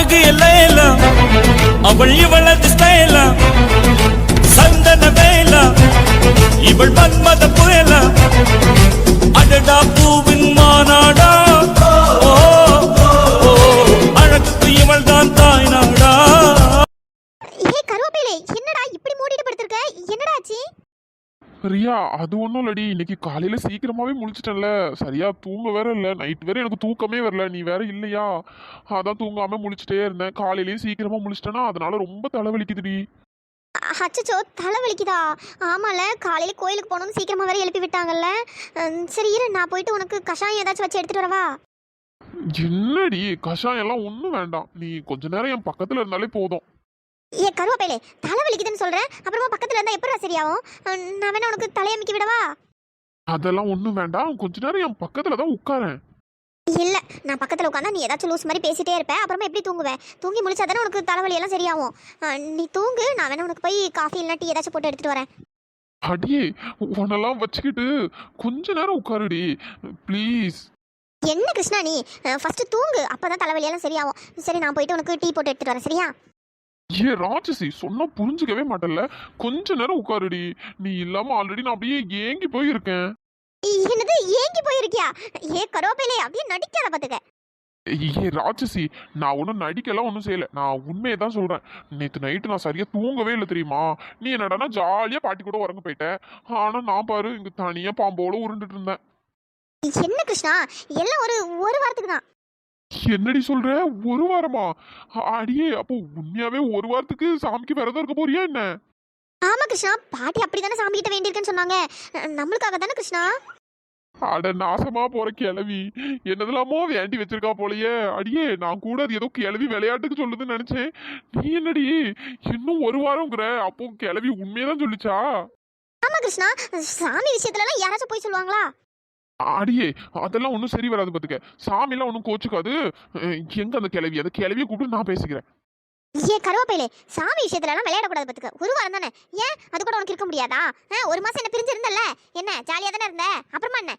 அழகு எல்லாம் அவள் இவளது ஸ்டைலா சந்தன வேலா? இவள் மன்மத புயலா அடடா பூவின் மாநாடா அழகுக்கு இவள் தான் தாய் நாடா. ஏ கருவேப்பிலை என்னடா இப்படி மூடிட்டு படுத்திருக்க? என்னடா ஆச்சு? ரியா அது ஒன்றும் இல்லடி. இன்னைக்கு காலையில சீக்கிரமாவே முழிச்சிட்டேன்ல. சரியா தூங்க வேற இல்லை. நைட் வேற எனக்கு தூக்கமே வரல. நீ வேற இல்லையா? அதான் தூங்காம முழிச்சிட்டே இருந்தேன். காலையிலயும் சீக்கிரமா முழிச்சிட்டேனா அதனால ரொம்ப தலைவலிக்குதுடி. அச்சச்சோ தலை வலிக்குதா ஆமால. காலையில கோயிலுக்கு போகணும்னு சீக்கிரமா வேற எழுப்பி விட்டாங்கல்ல. சரி இரு. நான் போயிட்டு உனக்கு கஷாயம் ஏதாச்சும் வச்சு எடுத்துட்டு வரவா? என்னடி? கஷாயம் எல்லாம் ஒன்றும் வேண்டாம். நீ கொஞ்ச நேரம் என் பக்கத்துல இருந்தாலே போதும். ஏ கருவேப்பிலை தலை வலிக்குதுன்னு சொல்றேன் அப்புறமா பக்கத்துல இருந்தா எப்படா சரியாகும்? நான் வேணா உனக்கு தலையமைக்கி விடவா? அதெல்லாம் ஒன்றும் வேண்டாம். கொஞ்ச நேரம் என் பக்கத்துல தான் உட்காரேன். இல்ல நான் பக்கத்துல உட்காந்தா நீ ஏதாச்சும் லூஸ் மாதிரி பேசிட்டே இருப்ப. அப்புறமா எப்படி தூங்குவேன் தூங்கி முடிச்சாதானே உனக்கு தலைவலி எல்லாம் சரியாகும். நீ தூங்கு. நான் வேணா உனக்கு போய் காஃபி இல்லைனா டீ ஏதாச்சும் போட்டு எடுத்துட்டு வரேன். அடியே உன்னெல்லாம் வச்சுக்கிட்டு கொஞ்ச நேரம் உட்காருடி. ப்ளீஸ். என்ன கிருஷ்ணா நீ? ஃபர்ஸ்ட் தூங்கு. அப்பதான் தலைவலியெல்லாம் சரியாகும். சரி நான் போயிட்டு உனக்கு டீ போட்டு எடுத்துட்டு வரேன். சரியா? ஏ ராட்சசி சொன்னா புரிஞ்சுக்கவே மாட்டேன்ல. கொஞ்ச நேரம் உட்காருடி. நீ இல்லாம ஆல்ரெடி நான் அப்படியே ஏங்கி போயிருக்கேன். என்னது? ஏங்கி போயிருக்கியா? ஏ கருவேப்பிலே அப்படியே நடிக்காத பாத்துக்க. ஏ ராட்சசி நான் ஒன்றும் நடிக்கலாம் ஒன்றும் செய்யல. நான் உண்மையை தான் சொல்றேன். நேற்று நைட்டு நான் சரியா தூங்கவே இல்லை தெரியுமா? நீ என்னடானா ஜாலியா பாட்டி கூட உறங்க போயிட்ட. ஆனா நான் பாரு இங்க தனியா பாம்போட உருண்டுட்டு இருந்தேன். என்ன கிருஷ்ணா? எல்லாம் ஒரு ஒரு வாரத்துக்கு தான். என்னடி சொல்ற? ஒரு வாரமா? அடியே அப்போ உண்மையாவே ஒரு வாரத்துக்கு சாமிக்கு விரதம் இருக்க போறியா என்ன? ஆமா கிருஷ்ணா பாட்டி அப்படிதானே சாமி கிட்ட வேண்டியிருக்கேன்னு சொன்னாங்க. நம்மளுக்காக தானே கிருஷ்ணா? அட நாசமா போற கிளவி என்னதெல்லாமோ வேண்டி வச்சிருக்கா போலயே. அடியே நான் கூட அது ஏதோ கிளவி விளையாட்டுக்கு சொல்லுதுன்னு நினைச்சேன். நீ என்னடி இன்னும் ஒரு வாரம்ங்கிற? அப்போ கிளவி உண்மையதான் சொல்லிச்சா? ஆமா கிருஷ்ணா சாமி விஷயத்துல எல்லாம் யாராச்சும் போய் சொல்லுவாங்களா? அடியே அதெல்லாம் ஒன்றும் சரி வராது பாத்துக்க. சாமிலாம் ஒன்றும் கோச்சுக்காது. எங்க அந்த கிளவி அந்த கிளவியை கூப்பிட்டு நான் பேசிக்கிறேன். ஏ கருவேப்பிலே சாமி விஷயத்துல எல்லாம் விளையாடக்கூடாது பாத்துக்க. ஒரு வாரம் தானே? ஏன்? அது கூட உனக்கு இருக்க முடியாதா? ஒரு மாசம் என்ன பிரிஞ்சு இருந்தல்ல என்ன ஜாலியா தானே இருந்த? அப்புறமா என்ன?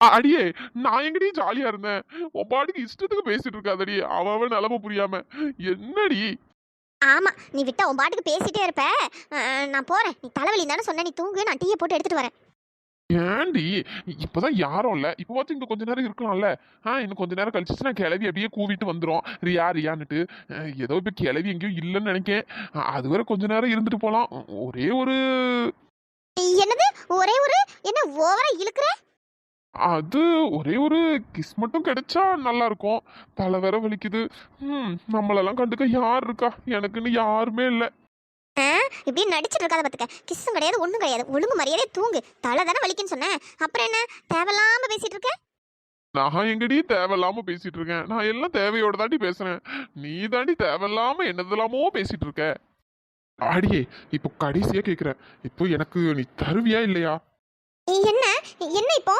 அடியே நான் எங்கடி ஜாலியா இருந்தேன்? உன் பாட்டுக்கு இஷ்டத்துக்கு பேசிட்டு இருக்காதடி. அவன் நிலம புரியாம. என்னடி? ஆமா நீ விட்டா உன் பாட்டுக்கு பேசிட்டே இருப்ப. நான் போறேன். நீ தலைவலி தானே சொன்ன நீ தூங்கு நான் டீயை போட்டு எடுத்துட்டு வரேன். ஏண்டி? இப்பதான் யாரும் இல்ல. இப்போ வச்சு இங்க கொஞ்ச நேரம் இருக்கலாம்ல. ஆ இன்னும் கொஞ்ச நேரம் கழிச்சுன்னா கிளவி அப்படியே கூவிட்டு வந்துரும். ரியா ரியான்னுட்டு. ஏதோ இப்ப கிளவி எங்கேயும் இல்லைன்னு நினைக்கேன். அது வரை கொஞ்ச நேரம் இருந்துட்டு போலாம். ஒரே ஒரு என்னது? ஒரே ஒரு? என்ன ஓவரா இழுக்கிற? அது ஒரே ஒரு கிஸ் மட்டும் கிடைச்சா நல்லா இருக்கும் தலை வேற வலிக்குது. ம் நம்மளெல்லாம் கண்டுக்க யார் இருக்கா? எனக்குன்னு யாருமே இல்லை. இப்படியே நடிச்சிட்டு இருக்காத பாத்துக்க. கிஸ்ஸும் கிடையாது ஒண்ணும் கிடையாது. ஒழுங்கு மரியாதையே தூங்கு. தலை தானே வலிக்குன்னு சொன்னேன் அப்புறம் என்ன? தேவையில்லாம பேசிட்டு இருக்க? நான் எங்கடி தேவையில்லாம பேசிட்டு இருக்கேன்? நான் எல்லாம் தேவையோட தாண்டி பேசுறேன். நீ தாண்டி தேவையில்லாம என்னதெல்லாமோ பேசிட்டு இருக்க. அடியே இப்போ கடைசியா கேக்குறேன். இப்போ எனக்கு நீ தருவியா இல்லையா? என்ன? என்ன இப்போ?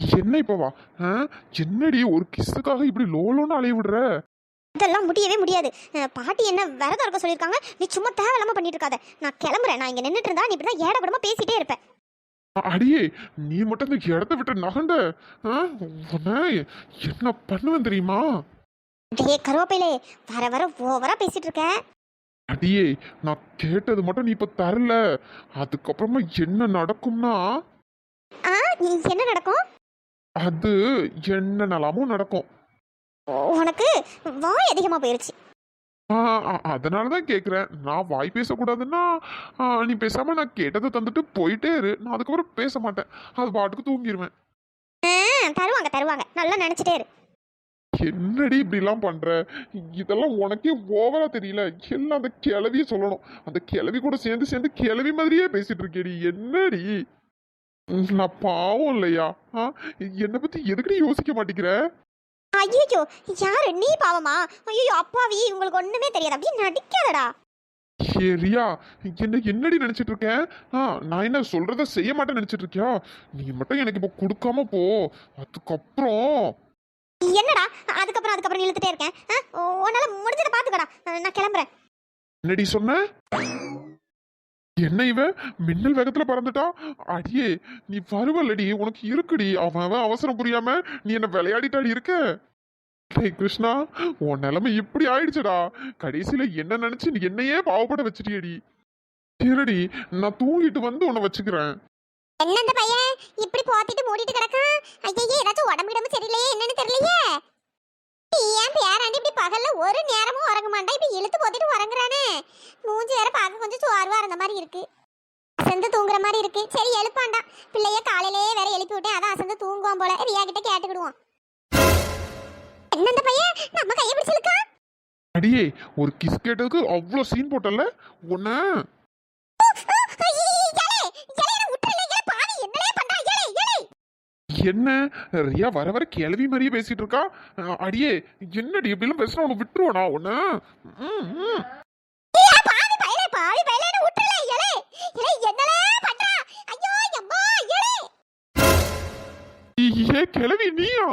என்ன இப்போ வா ஆ? என்னடி ஒரு கிஸ்ஸுக்காக இப்படி லோலோன்னு அலைய விடுற? இதெல்லாம் முடியவே முடியாது. பாட்டி என்ன விரதம் இருக்க சொல்லியிருக்காங்க. நீ சும்மா தேவையில்லாம பண்ணிட்டு இருக்காத நான் கிளம்புறேன். நான் இங்க நின்னுட்டு இருந்தா நீ இப்படிதான் ஏடபடமா பேசிட்டே இருப்ப. அடியே நீ மட்டும் இந்த இடத்த விட்டு நகண்ட. என்ன பண்ணுவேன் தெரியுமா? டேய் கருவேப்பிலே வர வர ஓவரா பேசிட்டு இருக்க அடியே நான் கேட்டது மட்டும் நீ இப்ப தரல. அதுக்கப்புறமா என்ன நடக்கும்னா? ஆ என்ன நடக்கும்? அது என்னென்னலாமோ நடக்கும். உனக்கு வாய் அதிகமா போயிருச்சு. ஆ, அ- அதனாலதான் கேக்குறேன். நான் வாய் பேசக்கூடாதுன்னா நீ பேசாம நான் கேட்டதை தந்துட்டு போயிட்டே இரு. நான் அதுக்கப்புறம் பேச மாட்டேன். அது பாட்டுக்கு தூங்கிடுவேன் தருவாங்க தருவாங்க. நல்லா நினைச்சிட்டே இரு. என்னடி இப்படி எல்லாம் பண்ற? இதெல்லாம் உனக்கே ஓவரா தெரியல. எல்லாம் அந்த கிளவிய சொல்லணும். அந்த கிளவி கூட சேர்ந்து சேர்ந்து கிளவி மாதிரியே பேசிட்டு இருக்கேடி. என்னடி? நான் பாவம் இல்லையா? என்னை பத்தி எதுக்குடி யோசிக்க மாட்டேங்கிற? ஐயோ யாரு? நீ பாவமா? ஐயோ அப்பாவி உங்களுக்கு ஒண்ணுமே தெரியாது. அப்படியே நடிக்காதடா. சரியா? என்ன என்னடி நினைச்சிட்டு இருக்க? ஆ நான் என்ன சொல்றத செய்ய மாட்டேன்னு நினைச்சிட்டு இருக்கியா? நீ மட்டும் எனக்கு இப்போ கொடுக்காம போ. அதுக்கப்புறம். என்னடா? அதுக்கப்புறம் அதுக்கப்புறம் இழுத்துட்டே இருக்கேன் உன்னால முடிஞ்சதை பாத்துக்கடா நான் கிளம்புறேன். என்னடி சொன்ன? என்ன இவன் மின்னல் வேகத்துல பறந்துட்டா? அடியே நீ வருவல்லடி உனக்கு இருக்குடி. அவன் அவன் அவசரம் புரியாம நீ என்ன விளையாடிட்டாடி இருக்க? டேய் கிருஷ்ணா உன் நிலைமை இப்படி ஆயிடுச்சுடா. கடைசியில என்ன நினைச்சு நீ என்னையே பாவப்பட வச்சிட்டியடி. சரிடி நான் தூங்கிட்டு வந்து உன்னை வச்சுக்கிறேன். என்ன இந்த பையன்? இப்படி போத்திட்டு மூடிட்டு கிடக்கான் ஐயே ஏதாச்சும் உடம்பு இடம்பு சரியில்லையே என்னன்னு தெரியலையே. ஏன் பேராண்டி இப்படி பகல்ல ஒரு நேரமும் உறங்க மாட்டா? இப்படி இழுத்து போத்திட்டு உறங்குறானே மூஞ்சி வேற பார்க்க கொஞ்சம் சோர்வா இருந்த மாதிரி இருக்கு. அசந்து தூங்குற மாதிரி இருக்கு. சரி எழுப்பாண்டா. பிள்ளைய காலையிலேயே வேற எழுப்பி விட்டேன். அதான் அசந்து தூங்குவான் போல. ரியா கிட்ட கேட்டுக்கிடுவோம். என்ன இந்த பையன்? நம்ம கையை பிடிச்சிருக்கா அடியே ஒரு கிஸ் கேட்டதுக்கு அவ்வளோ சீன் போட்டல உன்ன? என்ன ரியா வர வர கிளவி மாதிரியே பேசிட்டு இருக்கா? அடியே என்னடி இப்படிலாம் பேசுனா? உனக்கு விட்டுருவானா? உன்ன? ம், ம். ஏ கிளவி நீயா?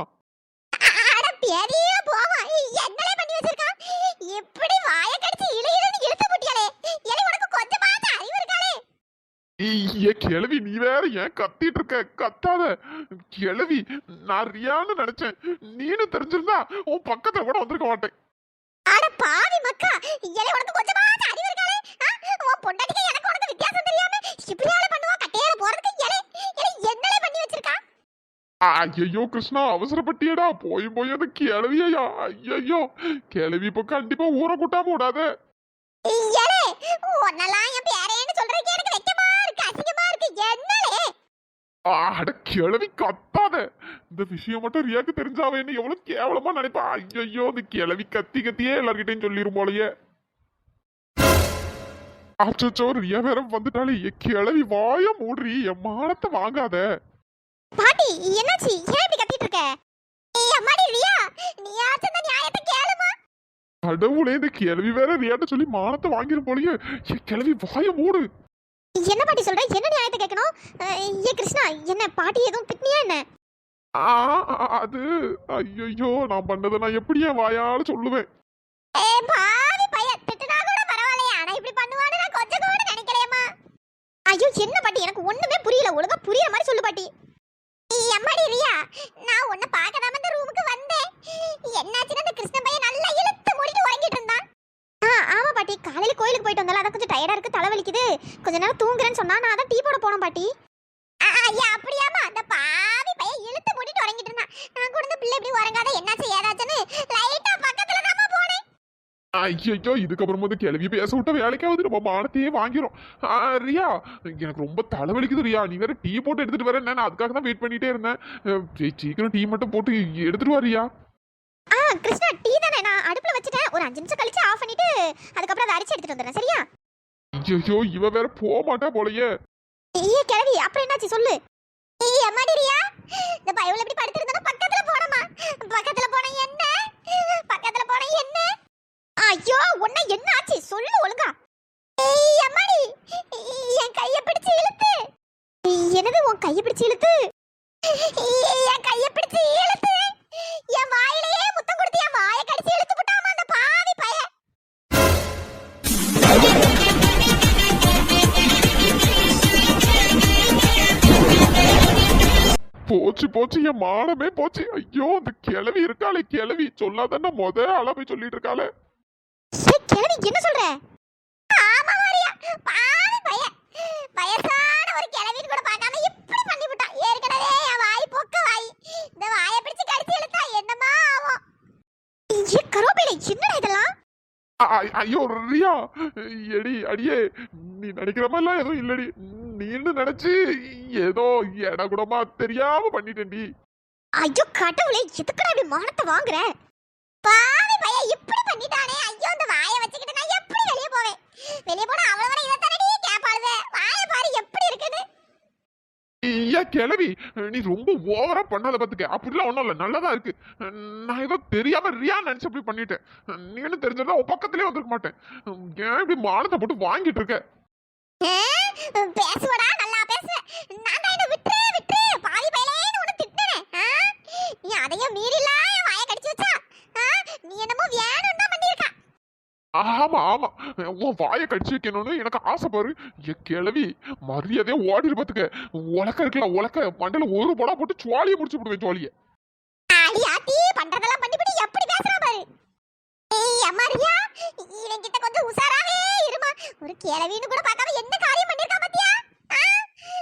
ஏ கிளவி நீ வேற ஏன் கத்திட்டு இருக்க? கத்தாத. கிளவி நான் ரியான்னு நினைச்சேன். நீனு தெரிஞ்சிருந்தா உன் பக்கத்துல கூட வந்திருக்க மாட்டேன். அட பாவி மக்கா. உனக்கு கொஞ்சமாவது பொண்டாட்டிக்கு எனக்கு உனக்கு வித்தியாசம் தெரியாம இப்படியால பண்ணுவா கட்டையில போறதுக்கு என்னலே பண்ணி வச்சிருக்கா? ஐயோ கிருஷ்ணா அவசரப்பட்டியடா. போய் போய் அந்த கிளவியா ஐயோ கிளவி இப்ப கண்டிப்பா ஊற கூட்டாம விடாத இயலே உன்னெல்லாம் என் பேரேன்னு சொல்றதுக்கு எனக்கு வெக்கமா இருக்கு அசிங்கமா இருக்கு. என்னலே? அட கிளவி கத்தாத. இந்த விஷயம் மட்டும் ரியாக்கு தெரிஞ்சாவே என்ன எவ்வளவு கேவலமா நினைப்பா. ஐயோ இந்த கிளவி கத்தி கத்தியே எல்லார்கிட்டையும் சொல்லிரும் போலயே. அச்சோ ரியா வேற வந்துட்டாலே கிளவி வாய மூடுறி என் மானத்தை வாங்காத. பாட்டி என்னாச்சு? ஏன் இப்படி கத்திட்டு இருக்க? ஏய் அம்மாடி ரியா! நீ ஆச்சு இந்த நியாயத்தை கேளுமா? கடவுளே இந்த கிளவி வேற ரியாட்ட சொல்லி மானத்தை வாங்கிரும் போலயே. என் கிளவி வாய மூடு. என்ன பாட்டி சொல்ற? என்ன நியாயத்தை கேட்கணும்? ஏ கிருஷ்ணா என்ன பாட்டி எதுவும் பிட்னியா என்ன? அது ஐயோ நான் பண்ணதை நான் எப்படி என் வாயால சொல்லுவேன். ஏ பாவி பையன் திட்டுனா கூட பரவாயில்லையா ஆனா இப்படி பண்ணுவான்னு நான் கொஞ்சம் கூட நினைக்கலையம்மா ஐயோ என்ன பாட்டி எனக்கு ஒண்ணுமே புரியல ஒழுங்கா புரியுற மாதிரி சொல்லு பாட்டி எம்மாடி ரியா நான் உன்னை பார்க்க தான் இந்த ரூமுக்கு வந்தேன் என்னாச்சுன்னு அந்த கிருஷ்ண பையன் நல்லா இழுத்து மூடிட்டு உறங்கிட்டு இருந்தான் ஆ ஆமா பாட்டி காலையில கோயிலுக்கு போயிட்டு வந்தால அதான் கொஞ்சம் டயர்டா இருக்கு தலைவலிக்குது கொஞ்ச நேரம் தூங்குறேன்னு சொன்னா நான் அதான் டீ போட போனோம் பாட்டி ஆ, ஐயா அப்படியாமா அந்த பாவி பையன் இழுத்து மூடிட்டு உறங்கிட்டு இருந்தான் நான் கூட இந்த பிள்ளை இப்படி உறங்காத என்னாச்சு ஏதாச்சுன்னு லைட்டா பக்கத்துல தான் போனேன் ஐயோ இதுக்கப்புறம் வந்து கிளவி பேச விட்ட வேலைக்காவது நம்ம மானத்தையே வாங்கிரும். ஆ, ரியா எனக்கு ரொம்ப தலைவலிக்குது ரியா. நீ வேற டீ போட்டு எடுத்துட்டு வர நான் அதுக்காக தான் வெயிட் பண்ணிட்டே இருந்தேன். சீக்கிரம் டீ மட்டும் போட்டு எடுத்துட்டு வா ரியா. ஆ கிருஷ்ணா டீ தானே? நான் அடுப்புல வச்சுட்டேன். ஒரு அஞ்சு நிமிஷம் கழிச்சு ஆஃப் பண்ணிட்டு அதுக்கப்புறம் அதை அரைச்சு எடுத்துட்டு வந்துடுறேன். சரியா? ஐயோ இவ வேற போக மாட்டா போலயே. ஏ கிழவி அப்புறம் என்னாச்சு சொல்லு. ஏய் அம்மாடி ரியா. இந்த பயவுல இப்படி படுத்திருந்தா பக்கத்துல போனமா பக்கத்துல போன என்ன? பக்கத்துல போன என்ன? ஐயோ உன்ன என்ன ஆச்சு சொல்லு ஒழுங்கா. அம்மாடி என் கைய பிடிச்சு இழுத்து. எனது உன் கைய பிடிச்சு இழுத்து? என் கைய பிடிச்சு இழுத்து. என் வாயிலேயே முத்தம் கொடுத்து என் வாயை கடிச்சு இழுத்து விட்டாமா அந்த பாவி பய? போச்சு போச்சு என் மானமே போச்சு. ஐயோ அந்த கிளவி இருக்காளே கிளவி சொல்லாதான முத அளவை சொல்லிட்டு இருக்காளே. கிழவி என்ன சொல்ற? ஆமா மாரியா. பாவி பையன். வயசான ஒரு கிழவின்னு கூட பார்க்காம இப்படி பண்ணி விட்டான் ஏற்கனவே என் வாய் பொக்க வாய். இந்த வாயை பிடிச்சு கடிச்சு இழுத்தா என்னமா ஆகும்? ஐயே கருவேப்பிலை என்னடா இதெல்லாம்? ஐயோ ரியா. எடி அடியே நீ நினைக்கிற மாதிரிலாம் எதுவும் இல்லடி. நீன்னு நினைச்சு ஏதோ இட கூடமா தெரியாம பண்ணிட்டேன்டி. ஐயோ கடவுளே எதுக்குடா இப்படி மானத்தை வாங்குற? பாவி பையன் இப்படி பண்ணிட்டானே ஐயோ இந்த வாயை வச்சுக்கிட்டு நான் எப்படி வெளிய போவேன் வெளிய போனா அவ்வளவு வரை இதை தானடி கேட்பாளுவே வாயை பாரு எப்படி இருக்குன்னு ஏன் கிளவி? நீ ரொம்ப ஓவரா பண்ணாத பாத்துக்க அப்படிலாம் ஒன்றும் இல்லை. நல்லதா இருக்கு. நான் ஏதோ தெரியாம ரியா நினைச்சு அப்படி பண்ணிட்டேன். நீ என்ன தெரிஞ்சிருந்தா உன் பக்கத்துலயே வந்திருக்க மாட்டேன். ஏன் இப்படி மானத்தை போட்டு வாங்கிட்டு இருக்க? பேசுவடா நல்லா பேசு. நான் தான் என்ன விட்டு விட்டுரு. பாவி பயலேன்னு உன்னை திட்டினேன். நீ அதையும் மீறிலாம் என் வாயை கடிச்சு வச்சா. நீ என்ன ஆமா ஆமா. உன் வாயை கடிச்சு வைக்கணும்னு எனக்கு ஆசை பாரு. என் கிளவி மரியாதையே ஓடிடு பார்த்துக்க உலக்க இருக்குல்ல உலக்க. மண்டல ஒரு படம் போட்டு சுவாலியை முடிச்சு விடுவேன் சுவாலிய பண்றதெல்லாம் பண்ணிவிட்டு எப்படி பேசுற பாரு. ஏய் அம்மாரியா இவங்கிட்ட கொஞ்சம் உசாராவே இருமா. கிளவின்னு கூட பார்க்காம என்ன காரியம் பண்ணிருக்கா பாத்தியா?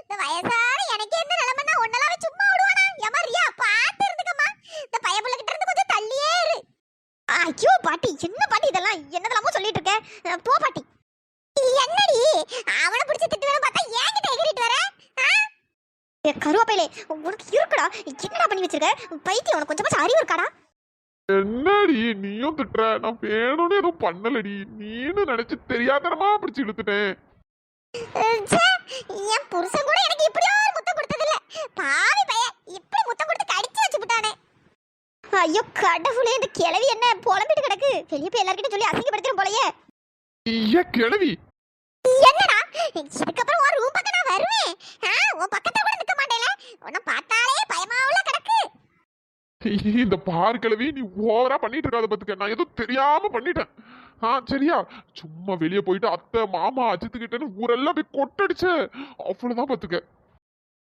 இந்த வயசான எனக்கு என்ன நிலைமைன்னா ஒன்னெல்லாம் சும்மா விடுவானா? எமாரியா பார்த்து இருந்துக்கம்மா. இந்த பயபுள்ள கிட்ட கொஞ்சம் தள்ளியே இரு. ஐயோ பாட்டி என்ன பாட்டி இதெல்லாம் என்னதெல்லாமோ சொல்லிட்டு இருக்க. அஹ், போ பாட்டி. என்னடி? அவனை பிடிச்சி திட்டுவேன்னு பார்த்தா ஏன்கிட்ட எகிரிட்டு வர? கருவாப்பையிலே உனக்கு இருக்குடா. என்னடா பண்ணி வச்சிருக்க? பைத்தியம் உனக்கு கொஞ்சமாச்சும் அறிவு இருக்காடா? என்னடி நீயும் திட்டுற? நான் வேணும்னு எதுவும் பண்ணலடி. நீனு நினைச்சு தெரியாதனமா பிடிச்சு இழுத்துட்டேன். என் புருஷன் கூட எனக்கு இப்படியே ஒரு முத்தம் கொடுத்ததில்ல பாவி பையன் இப்படி முத்தம் கொடுத்து கடிச்சு வச்சு விட்டானே ஐயோ கடவுளே இந்த கிழவி என்ன புலம்பிட்டு கிடக்கு? வெளியே போய் எல்லார்கிட்ட சொல்லி அசிங்கப்படுத்திடும் போலயே. ஐயா கிளவி என்னடா? இதுக்கப்புறம் ஒரு ரூம் பக்கம் நான் வருவேன். ஆ, உன் பக்கத்துல கூட நிக்க மாட்டேல உன்னை பார்த்தாலே பயமாவுல கிடக்கு. இந்த பாரு கிளவி நீ ஓவரா பண்ணிட்டு இருக்காத பத்துக்க. நான் ஏதோ தெரியாம பண்ணிட்டேன். ஆ சரியா? சும்மா வெளியே போயிட்டு அத்தை மாமா அஜித்து கிட்டன்னு ஊரெல்லாம் போய் கொட்டடிச்ச. அவ்வளவுதான் பத்துக்க.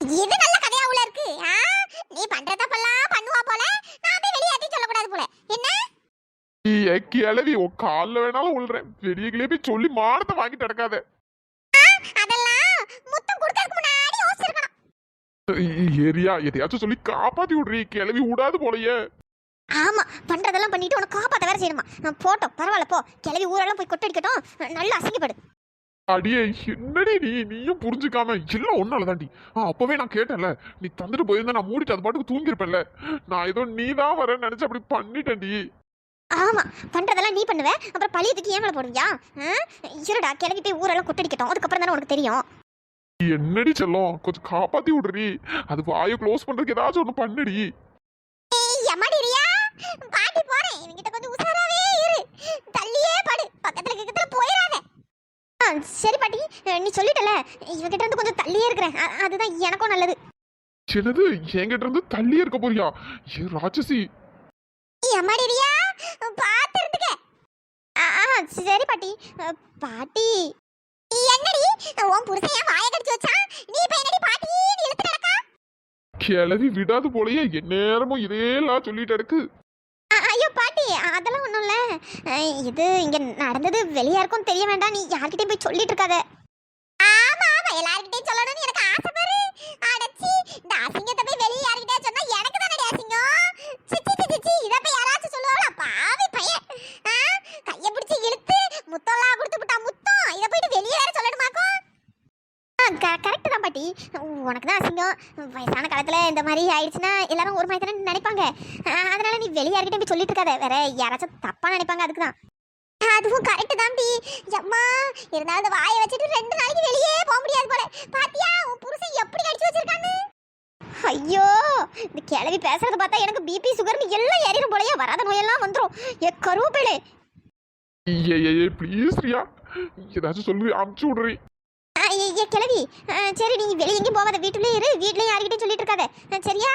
இது நல்ல கதையாவுல இருக்கு. ஆ, நீ பண்ற கிளவி உன் காலில் வேணாலும் விழுறேன் வெளியே கிளியே போய் சொல்லி மானத்தை வாங்கிட்டு நடக்காத ஏரியா எதையாச்சும் சொல்லி காப்பாத்தி விடுறீ கிளவி விடாது போலயே ஆமா பண்றதெல்லாம் பண்ணிட்டு உனக்கு காப்பாத்த வேற செய்யணுமா நான் போட்டோம் பரவாயில்ல போ கிளவி ஊரெல்லாம் போய் கொட்டடிக்கட்டும் நல்லா அசிங்கப்படு அடியே என்னடி நீ நீயும் புரிஞ்சுக்காம எல்லாம் ஒன்னால தாண்டி ஆ அப்பவே நான் கேட்டேன்ல நீ தந்துட்டு போயிருந்தா நான் மூடிட்டு அது பாட்டுக்கு தூங்கிருப்பேன்ல நான் ஏதோ நீ தான் வரேன்னு நினைச்சு அப்படி பண்ணிட்டேன்டி ஆமா பண்றதெல்லாம் நீ பண்ணுவ அப்புறம் பழியத்துக்கு ஏன் மேல போடுவியா? இருடா கிளவி போய் ஊரெல்லாம் கொட்டடிக்கட்டும் அதுக்கப்புறம் தானே உனக்கு தெரியும். என்னடி செல்லம் கொஞ்சம் காப்பாத்தி விடுறி. அது வாயை க்ளோஸ் பண்றதுக்கு ஏதாச்சும் ஒண்ணு பண்ணுடி. எம்மாடி ரியா? பாட்டி போறேன் இவங்கிட்ட கொஞ்சம் உசாராவே இரு. தள்ளியே படு பக்கத்துல கிட்டத்துல போயிடாத சரி பாட்டி நீ சொல்லிட்டல இவகிட்ட இருந்து கொஞ்சம் தள்ளியே இருக்கிறேன் அதுதான் எனக்கும் நல்லது. என்னது என்கிட்ட இருந்து தள்ளி இருக்க போறியா? ஏ ராட்சசி எம்மாடி ரியா பார்த்து இருந்துக்க ஆ ஆ, சரி பாட்டி. பாட்டி. என்னடி? உன் புருஷன் ஏன் வாயை கடிச்சு வச்சான் நீ இப்ப என்னடி பாட்டி? இழுத்து நடக்கா கிளவி விடாது போலயே எந்நேரமும் இதேலாம் சொல்லிட்டு இருக்கு ஐயோ பாட்டி அதெல்லாம் ஒன்றும் இல்லை. இது இங்கே நடந்தது வெளியே யாருக்கும் தெரிய வேண்டாம். நீ யார்கிட்டயும் போய் சொல்லிட்டு இருக்காத ஆமா ஆமா எல்லார்கிட்டயும் சொல்லணும்னு எனக்கு ஆசை பாரு அடச்சி இந்த அசிங்கத்தை போய் வெளியே யார்கிட்டயும் சொன்னா எனக்கு தானே அசிங்கம் சிச்சி சிச்சி சிச்சி இத போய் யாராச்சும் சொல்லுவாங்களா பாவி பையன் ஆ, கைய பிடிச்சி இழுத்து முத்தம்லாம் கொடுத்து விட்டா முத்தம் இத போயிட்டு வெளியே வேற சொல்லணுமாக்கும் கரெக்ட் தான் பாட்டி உனக்கு தான் அசிங்கம் வயசான காலத்தில் இந்த மாதிரி ஆயிடுச்சுன்னா எல்லாரும் ஒரு மாதிரி தானே நினைப்பாங்க. அதனால நீ வெளியே யார்கிட்டயும் போய் சொல்லிட்டு இருக்காத. வேற யாராச்சும் தப்பாக நினைப்பாங்க அதுக்கு தான் அதுவும் கரெக்ட் தான் பி அம்மா இருந்தாலும் அந்த வாயை வச்சுட்டு ரெண்டு நாளைக்கு வெளியே போக முடியாது போல. பாத்தியா உன் புருஷன் எப்படி அடிச்சு வச்சிருக்காங்க ஐயோ இந்த கிளவி பேசுறத பார்த்தா எனக்கு பிபி சுகர்னு எல்லாம் ஏறிடும் போலயே. வராத நோயெல்லாம் வந்துடும் ஏ கருவேப்பிலை ஏ ப்ளீஸ் ரியா. ஏதாச்சும் சொல்லி அமுச்சு விடுறேன். ஏ ஆ, சரி நீ வெளிய எங்கேயும் போகாத. வீட்டுலயே இரு. வீட்லயே யார்கிட்டயும் சொல்லிட்டு இருக்காத சரியா?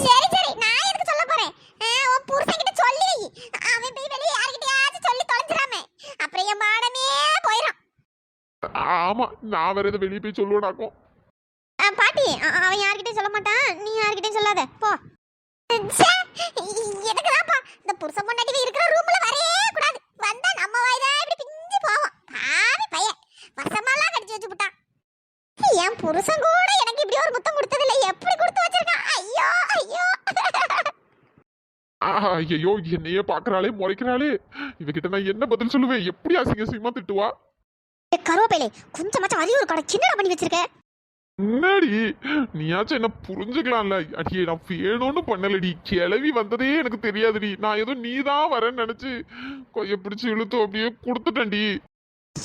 சரி சரி. நான் எதுக்கு சொல்ல போறேன்? உன் புருஷன் கிட்ட சொல்லி. அவன் போய் வெளிய யார்கிட்டயாச்சும் சொல்லி தொலைஞ்சிராம அப்புறம் என் மானமே போயிடும் ஆமா. நான் வேற எதை வெளியே போய் சொல்லுவேனாக்கும் பாட்டி அவன் யார்கிட்டயும் சொல்ல மாட்டான். நீ யார்கிட்டயும் சொல்லாத. போ. ச்சே, எதுக்குதான்ப்பா? இந்த புருஷன் பொண்டாட்டி இருக்கிற ரூம்ல வரவே கூடாது. வந்தா நம்ம வாய்தான் இப்படி பிஞ்சு போவோம். பாவி பையன். வசமாலாம் கடிச்சு வச்சு விட்டான் என் புருஷன் கூட எனக்கு இப்படி ஒரு முத்தம் கொடுத்ததில்ல. எப்படி கொடுத்து வச்சிருக்கான்? ஐயோ ஐயோ. ஐயோ என்னையே பாக்குறாளே முறைக்கிறாளே. இவகிட்ட நான் என்ன பதில் சொல்லுவேன்? எப்படி அசிங்க அசிங்கமா திட்டுவா கருவேப்பிலை கொஞ்சமாச்சும் அறிவு இருக்கா சின்னடா பண்ணி வச்சிருக்க? முன்னாடி நீயாச்சும் என்ன புரிஞ்சுக்கலாம்ல? அடியே நான் வேணும்னு பண்ணலடி. கிளவி வந்ததே எனக்கு தெரியாதுடி. நான் ஏதோ நீ தான் வரேன்னு நினைச்சு கொய்ய பிடிச்சு இழுத்து அப்படியே கொடுத்துட்டேன்டி.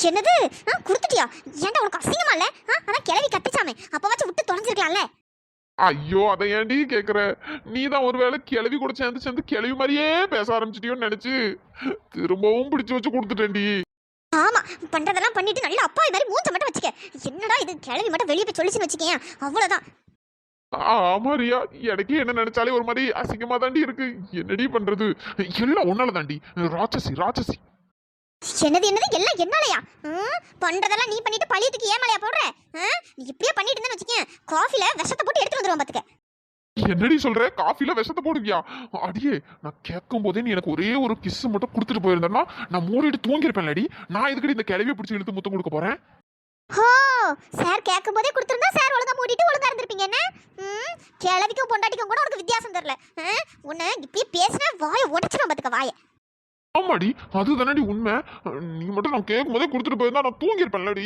என்னது? ஆ, கொடுத்துட்டியா? ஏன்டா உனக்கு அசிங்கமா இல்ல? ஆ, அதான் கிளவி கத்திச்சாமே. அப்பவாச்சும் விட்டு தொலைஞ்சிருக்கலாம்ல? ஐயோ அதை ஏன்டி கேக்குற? நீ தான் ஒருவேளை கிளவி கூட சேர்ந்து சேர்ந்து கிளவி மாதிரியே பேச ஆரம்பிச்சிட்டியோன்னு நினைச்சு திரும்பவும் பிடிச்சு வச்சு கொடுத்துட்டேன்டி. ஆமா பண்றதெல்லாம் பண்ணிட்டு நல்லா அப்பா இது மாதிரி மூஞ்ச மட்டும் வச்சுக்க. என்னடா இது கிளவி மட்டும் வெளியே போய் சொல்லிச்சுன்னு வச்சுக்கேன் அவ்வளவுதான். ஆமா ரியா. எனக்கே என்ன நினைச்சாலே ஒரு மாதிரி அசிங்கமா தாண்டி இருக்கு. என்னடி பண்றது? எல்லாம் ஒன்னால தாண்டி ராட்சசி ராட்சசி. என்னது என்னது? எல்லாம் என்னாலயா? பண்றதெல்லாம் நீ பண்ணிட்டு பழியத்துக்கு ஏன் மலையா போடுற? நீ இப்படியே பண்ணிட்டு இருந்தேன்னு வச்சுக்கேன் காஃபில விஷத்தை போட்டு எடுத்து வந்துருவான் பாத்துக்க. என்னடி சொல்ற? காஃபில விஷத்தை போடுவியா? அடியே நான் கேட்கும் போதே நீ எனக்கு ஒரே ஒரு கிஸ் மட்டும் கொடுத்துட்டு போயிருந்தேன்னா நான் மூடிட்டு தூங்கியிருப்பேன்லடி. நான் எதுக்கடி இந்த கிளவியை பிடிச்சி இழுத்து முத்தம் கொடுக்க போறேன்? ஹோ சார் கேட்கும் போதே கொடுத்துருந்தா சார் ஒழுங்கா மூடிட்டு ஒழுங்கா இருந்திருப்பீங்க என்ன? ம்? கிழவிக்கும் பொண்டாட்டிக்கும் கூட உனக்கு வித்தியாசம் தெரியல? உன்னை இப்படியே பேசினா வாயை உடச்சிடும் பார்த்துக்க வாயை. ஆமாடி அது தானடி உண்மை. நீ மட்டும் நான் கேட்கும் போதே கொடுத்துட்டு போயிருந்தா நான் தூங்கியிருப்பேன்லடி.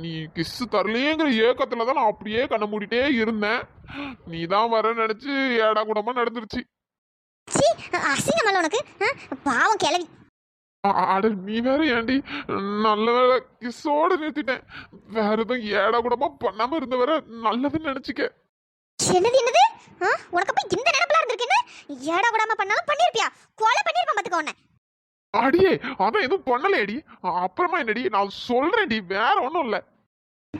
நீ கிஸ் தரலையேங்கிற ஏக்கத்துல தான் நான் அப்படியே கண்ண மூடிட்டே இருந்தேன். நீ தான் வர நினைச்சு ஏடா கூடமா நடந்துருச்சு. அசிங்கமல்ல உனக்கு? பாவம் அ- அட நீ வேற ஏன்டி நல்ல வேலை கிஸ்ஸோட நிறுத்திட்டேன். வேற எதுவும் ஏடா கூடமா பண்ணாம இருந்த வர நல்லதுன்னு நினைச்சுக்க. என்னது என்னது? உனக்கு அப்ப இந்த நினைப்புல இருந்திருக்குன்னு ஏடா விடாம பண்ணாலும் பண்ணிருப்பியா? கொலை பண்ணிருப்பான் பாத்துக்கோ உன்னை. அடியே அவன் எதுவும் பண்ணலையடி. அ- அப்புறமா என்னடி நான் சொல்றேன்டி வேற ஒன்றும் இல்லை.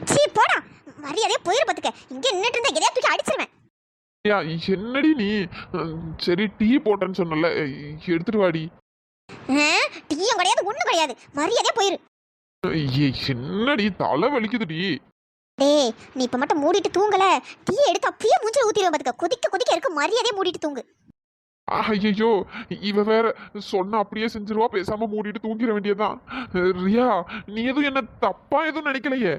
சீ போடா. மரியாதையே போயிரு பாத்துக்க. இங்க நின்னுட்டு இருந்தா எதையா தூக்கி அடிச்சிருவேன். யா என்னடி நீ? சரி டீ போட்டேன்னு சொன்னல. எடுத்துட்டு வாடி? டீயும் கிடையாது ஒண்ணும் கிடையாது. மரியாதையே போயிரு. ஏய், என்னடி தலை வலிக்குதுடி. டேய் நீ இப்ப மட்டும் மூடிட்டு தூங்கல. டீயை எடுத்து அப்படியே மூஞ்சில ஊத்திடுவேன் பாத்துக்க. கொதிக்க கொதிக்க இருக்கு. மரியாதையே மூடிட்டு தூங்கு. ஐயோ இவ வேற சொன்ன அப்படியே செஞ்சிருவா பேசாம மூடிட்டு தூங்கிட வேண்டியதுதான். ரியா நீ எதுவும் என்ன தப்பா எதுவும் நினைக்கலையே?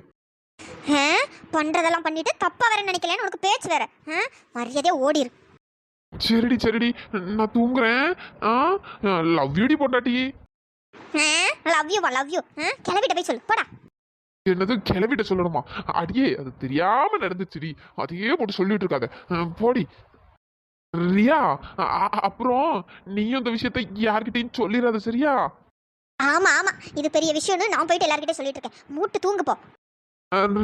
பண்றதெல்லாம் பண்ணிட்டு தப்பா வேற நினைக்கலன்னு உனக்கு பேச்சு வேற? மரியாதையா ஓடிரு. சரிடி சரிடி நான் தூங்குறேன். ஆ? லவ் யூடி பொண்டாட்டி. லவ் யூ லவ் யூ கிளவிட்ட போய் சொல்லு போடா. என்னது கிளவிட்ட சொல்லணுமா? அடியே அது தெரியாம நடந்துச்சுடி. அதையே போட்டு சொல்லிட்டு இருக்காத. போடி. ரியா அப்புறம் நீயும் இந்த விஷயத்த யார்கிட்டயும் சொல்லிடாத சரியா? ஆமா ஆமா. இது பெரிய விஷயம்னு நான் போயிட்டு எல்லார்கிட்ட சொல்லிட்டு இருக்கேன். மூட்டு தூங்கு போ.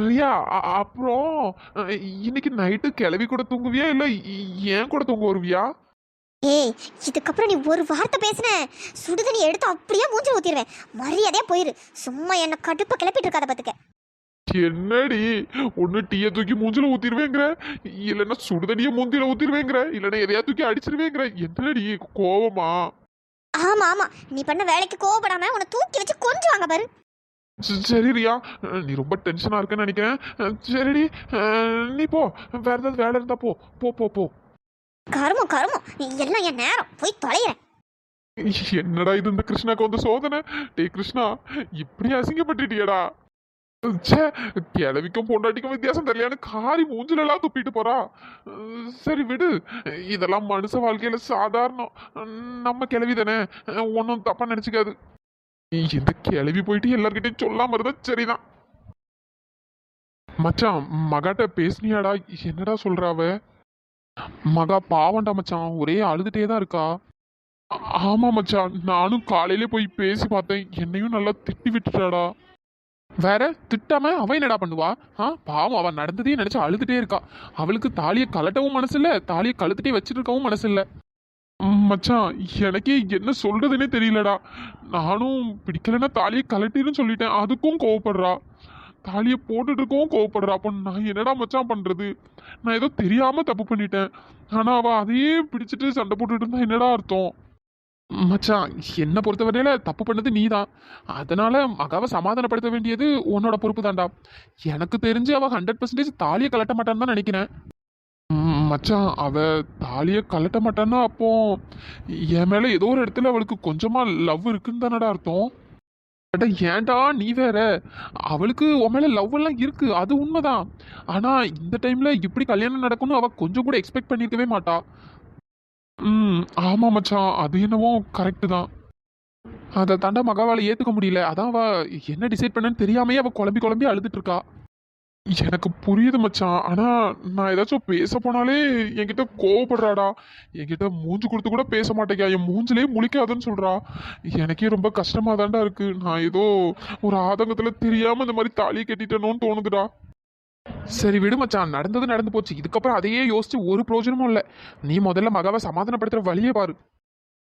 ரியா அப்புறம் இன்னைக்கு நைட்டு கிளவி கூட தூங்குவியா? இல்ல ஏன் கூட தூங்க வருவியா ஏய் இதுக்கப்புறம் நீ ஒரு வார்த்தை பேசுன. சுடுதண்ணி எடுத்து அப்படியே மூஞ்சி ஊத்திடுவேன் மரியாதையா போயிரு. சும்மா என்ன கடுப்ப கிளப்பிட்டு இருக்காத பாத்துக்க. என்னடி? ஒண்ணு டீய தூக்கி மூஞ்சில ஊத்திடுவேங்கிற. இல்லைன்னா சுடுதண்ணிய மூஞ்சில ஊத்திடுவேங்கிற. இல்லைன்னா எதையா தூக்கி அடிச்சிருவேங்கிற. என்னடி கோவமா? ஆமா ஆமா. நீ பண்ண வேலைக்கு கோவப்படாம உன்னை தூக்கி வச்சு கொஞ்சம் வாங்க பாரு சரி ரியா. நீ ரொம்ப டென்ஷனா இருக்கேன்னு நினைக்கிறேன். சரிடி. நீ போ. வேற ஏதாவது வேலை இருந்தா போ. போ போ போ. கருமம் கருமம். எல்லாம் என் நேரம். போய் தொலைகிறேன் என்னடா இது இந்த கிருஷ்ணாக்கு வந்து சோதனை? டேய் கிருஷ்ணா இப்படி அசிங்கப்பட்டுட்டியடா. கிழவிக்கும் பொண்டாட்டிக்கும் வித்தியாசம் தெரியலையான்னு காரி மூஞ்சில எல்லாம் துப்பிட்டு போறா. சரி விடு. இதெல்லாம் மனுஷ வாழ்க்கையில சாதாரணம். நம்ம கிழவி தானே. ஒன்றும் தப்பா நினைச்சுக்காது. இந்த கிளவி போயிட்டு எல்லார்கிட்டையும் சொல்லாம இருந்தா சரிதான். மச்சான் மகாட்ட பேசுனியாடா. என்னடா சொல்றாவ மகா பாவண்டா மச்சான். ஒரே அழுதுட்டே தான் இருக்கா. ஆமா மச்சான். நானும் காலையிலே போய் பேசி பார்த்தேன். என்னையும் நல்லா திட்டி விட்டுட்டாடா. வேற? திட்டாம அவ என்னடா பண்ணுவா? ஆ பாவம் அவ நடந்ததே நினைச்சு அழுதுட்டே இருக்கா. அவளுக்கு தாலியை கலட்டவும் மனசு இல்ல தாலியை கழுத்துட்டே வச்சுட்டு இருக்கவும் மனசு இல்ல ம், மச்சான் எனக்கே என்ன சொல்றதுன்னே தெரியலடா. நானும் பிடிக்கலன்னா தாலியை கலட்டின்னு சொல்லிட்டேன். அதுக்கும் கோவப்படுறா. தாலியை போட்டுட்டு இருக்கவும் கோவப்படுறா. அப்போ நான் என்னடா மச்சான் பண்றது? நான் ஏதோ தெரியாம தப்பு பண்ணிட்டேன். ஆனா அவ அதையே பிடிச்சிட்டு சண்டை போட்டுட்டு இருந்தா என்னடா அர்த்தம்? மச்சான் என்னை பொறுத்தவரையில தப்பு பண்ணது நீ தான் அதனால் மகாவை சமாதானப்படுத்த வேண்டியது உன்னோட பொறுப்பு தான்டா. எனக்கு தெரிஞ்சு அவள் ஹண்ட்ரட் பர்சன்டேஜ் தாலியை கலட்ட மாட்டான்னு தான் நினைக்கிறேன். மச்சான் அவள் தாலியை கலட்ட மாட்டான்னா அப்போ என் மேலே ஏதோ ஒரு இடத்துல அவளுக்கு கொஞ்சமாக லவ் இருக்குன்னு தானடா அர்த்தம். அட ஏன்டா நீ வேற? அவளுக்கு உன் மேலே லவ் எல்லாம் இருக்கு அது உண்மைதான். ஆனால் இந்த டைமில் இப்படி கல்யாணம் நடக்கணும் அவள் கொஞ்சம் கூட எக்ஸ்பெக்ட் பண்ணியிருக்கவே மாட்டா. ம் ஆமாம் மச்சான் அது என்னவோ கரெக்டு தான். அதை தாண்டா மகாவால் ஏற்றுக்க முடியல. அதான் அவ என்ன டிசைட் பண்ணன்னு தெரியாமையே அவள் குழம்பி குழம்பி அழுதுட்டு இருக்கா எனக்கு புரியுது மச்சான் ஆனால் நான் ஏதாச்சும் பேச போனாலே என்கிட்ட கோவப்படுறாடா. என்கிட்ட மூஞ்சி கொடுத்து கூட பேச மாட்டேங்க என் மூஞ்சிலே முழிக்காதுன்னு சொல்றா. எனக்கே ரொம்ப கஷ்டமாக தாண்டா இருக்குது நான் ஏதோ ஒரு ஆதங்கத்தில் தெரியாமல் இந்த மாதிரி தாலியை கட்டிட்டேனோன்னு தோணுதுடா. சரி விடு மச்சான் நடந்தது நடந்து போச்சு. இதுக்கப்புறம் அதையே யோசிச்சு ஒரு பிரயோஜனமும் இல்லை. நீ முதல்ல மகாவை சமாதானப்படுத்துற வழியே பாரு.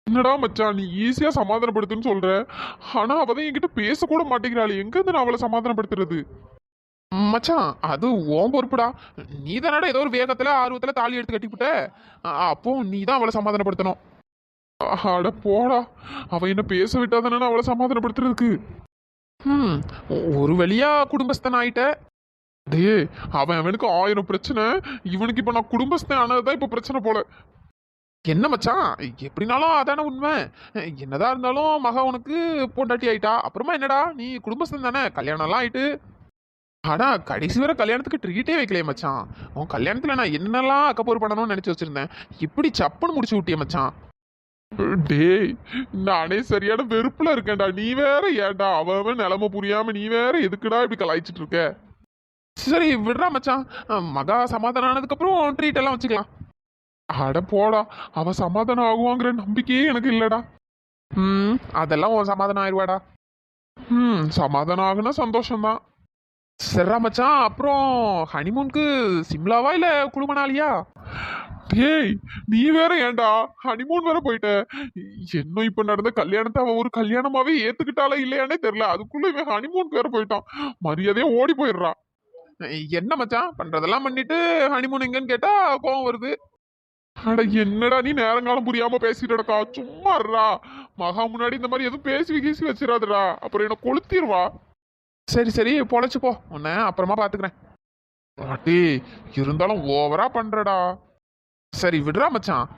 என்னடா மச்சான் நீ ஈஸியா சமாதானப்படுத்துன்னு சொல்ற. ஆனா அவதான் என்கிட்ட பேசக்கூட மாட்டேங்கிறாள். எங்க இருந்து நான் அவளை சமாதானப்படுத்துறது? மச்சான் அது ஓம் பொறுப்புடா. நீ தானடா ஏதோ ஒரு வேகத்துல ஆர்வத்துல தாலி எடுத்து கட்டிவிட்ட அப்போ நீ தான் அவளை சமாதானப்படுத்தணும். அட போடா. அவ என்ன பேச விட்டா தானே அவளை சமாதானப்படுத்துறதுக்கு? ம் ஒரு வழியா குடும்பஸ்தன் ஆயிட்ட டேய் அவன் அவனுக்கு ஆயிரம் பிரச்சனை. இவனுக்கு இப்போ நான் குடும்பஸ்தன் ஆனதுதான் இப்போ பிரச்சனை போல. என்ன மச்சான்? எப்படினாலும் அதானே உண்மை. என்னதான் இருந்தாலும் மகா உனக்கு பொண்டாட்டி ஆயிட்டா. அப்புறமா என்னடா? நீ குடும்பஸ்தன் தானே. கல்யாணம்லாம் ஆயிட்டு. ஆனா கடைசி வரை கல்யாணத்துக்கு ட்ரீட்டே வைக்கலையே மச்சான். உன் கல்யாணத்துல நான் என்னெல்லாம் அக்கப்போர் பண்ணணும்னு நினைச்சு வச்சிருந்தேன். இப்படி சப்புன்னு முடிச்சு விட்டியே மச்சான். டேய் நானே சரியான வெறுப்புல இருக்கேன்டா. நீ வேற ஏன்டா? அவன் அவன் நிலைமை புரியாம நீ வேற எதுக்குடா இப்படி கலாய்ச்சிட்டு இருக்க? சரி விடுறா மச்சான். மகா சமாதானம் ஆனதுக்கப்புறம் ட்ரீட் எல்லாம் வச்சுக்கலாம். அட போடா அவன் சமாதானம் ஆகுவாங்கிற நம்பிக்கையே எனக்கு இல்லைடா. ம் அதெல்லாம் உன் சமாதானம் ஆயிடுவாடா ம் சமாதானம் ஆகுனா சந்தோஷம்தான். சரிடா மச்சான். அப்புறம் ஹனிமூனுக்கு சிம்லாவா இல்லை குழுமனாலியா? டேய் நீ வேற ஏன்டா ஹனிமூன் வேற போயிட்ட? என்ன இப்போ நடந்த கல்யாணத்தை அவன் ஒரு கல்யாணமாவே ஏத்துக்கிட்டாலா இல்லையானே தெரியல. அதுக்குள்ள இவன் ஹனிமூனுக்கு வேற போயிட்டான். மரியாதையா ஓடி போயிடுறான் என்ன மச்சான்? பண்றதெல்லாம் பண்ணிட்டு ஹனிமூன் எங்கன்னு கேட்டா கோவம் வருது. அட என்னடா நீ நேரங்காலம் புரியாம பேசிட்டடக்கா? சும்மா இருடா. மகா முன்னாடி இந்த மாதிரி எதுவும் பேசி கீசி வச்சிடாதடா. அப்புறம் என்ன கொளுத்திடுவா. சரி சரி பொழைச்சு போ. அப்புறமா பாத்துக்கிறேன். பாட்டி இருந்தாலும் ஓவரா பண்றடா. சரி விடுறா மச்சான்.